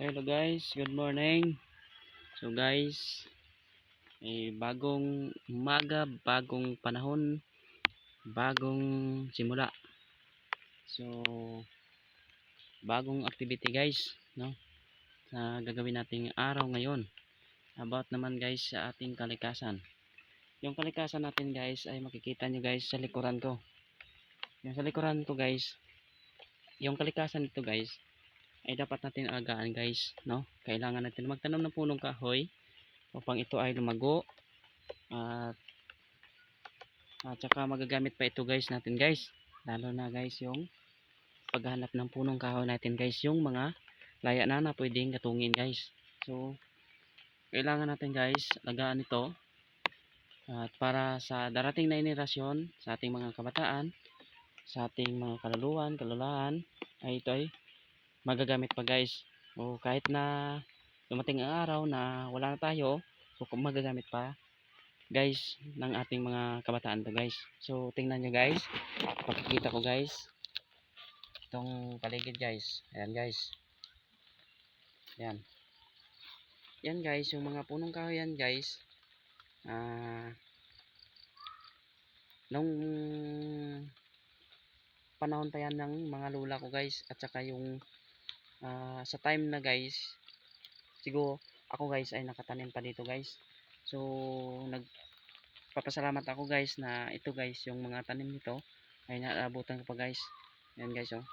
Hello guys, good morning. So guys, eh, bagong umaga, bagong panahon, bagong simula. So bagong activity guys, no? Na gagawin nating araw ngayon. About naman guys sa ating kalikasan. Yung kalikasan natin guys ay makikita nyo guys sa likuran ko. Yung sa likuran ko guys, yung kalikasan nito guys, ay dapat natin alagaan guys no? Kailangan natin magtanom ng punong kahoy upang ito ay lumago at at saka magagamit pa ito guys natin guys. Lalo na guys yung paghanap ng punong kahoy natin guys yung mga laya na na pwedeng katungin guys. So kailangan natin guys alagaan ito at para sa darating na inerasyon sa ating mga kabataan sa ating mga kaluluwan kalulahan ay ito ay magagamit pa guys. O kahit na dumating ang araw na wala na tayo so magagamit pa guys ng ating mga kabataan to guys. So tingnan nyo guys. Pakikita ko guys. Itong paligid guys. Ayan guys. Yan yan guys yung mga punong kahoy yan guys. Ah nung panahon pa yan ng mga lula ko guys at saka yung ah, sa time na guys siguro ako guys ay nakatanim pa dito guys. So nagpapasalamat ako guys na ito guys yung mga tanim nito ay naabutan ko pa guys. Yan guys oh.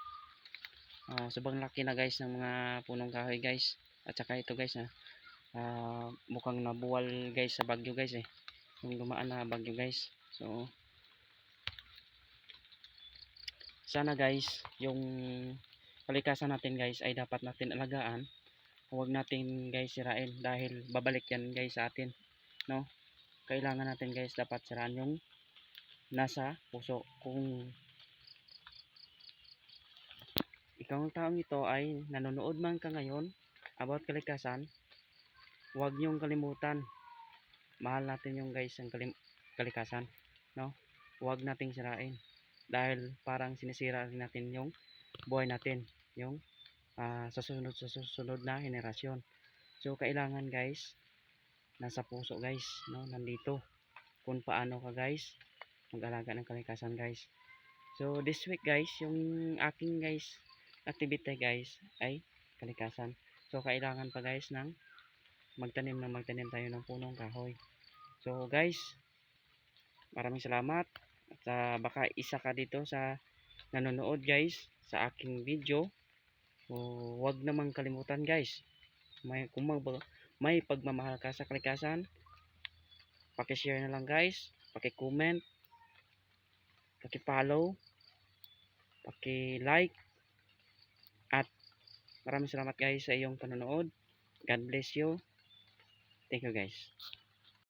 Ah, sobrang laki na guys ng mga punong kahoy guys. At saka ito guys na ah, mukhang nabuwal guys sa bagyo guys eh. Yung dumaan na bagyo guys. So sana guys yung kalikasan natin guys ay dapat natin alagaan. Huwag natin guys sirain dahil babalik yan guys sa atin no? Kailangan natin guys dapat siraan yung nasa puso. Kung ikaw ang taong ito ay nanonood man ka ngayon about kalikasan huwag niyong kalimutan. Mahal natin yung guys ang kalikasan no? Huwag nating sirain dahil parang sinisira rin natin yung buhay natin yung ah, sa susunod sa susunod na henerasyon. So kailangan guys nasa puso guys no nandito kung paano ka guys mag-alaga ng kalikasan guys. So this week guys yung aking guys activity guys ay kalikasan. So kailangan pa guys ng magtanim na magtanim tayo ng punong kahoy. So guys maraming salamat at ah, baka isa ka dito sa nanonood guys sa aking video o wag namang kalimutan guys. May kung mag, may pagmamahal ka sa kalikasan paki-share na lang guys. Paki-comment. Paki-follow. Paki-like. At maraming salamat guys sa iyong panonood. God bless you. Thank you guys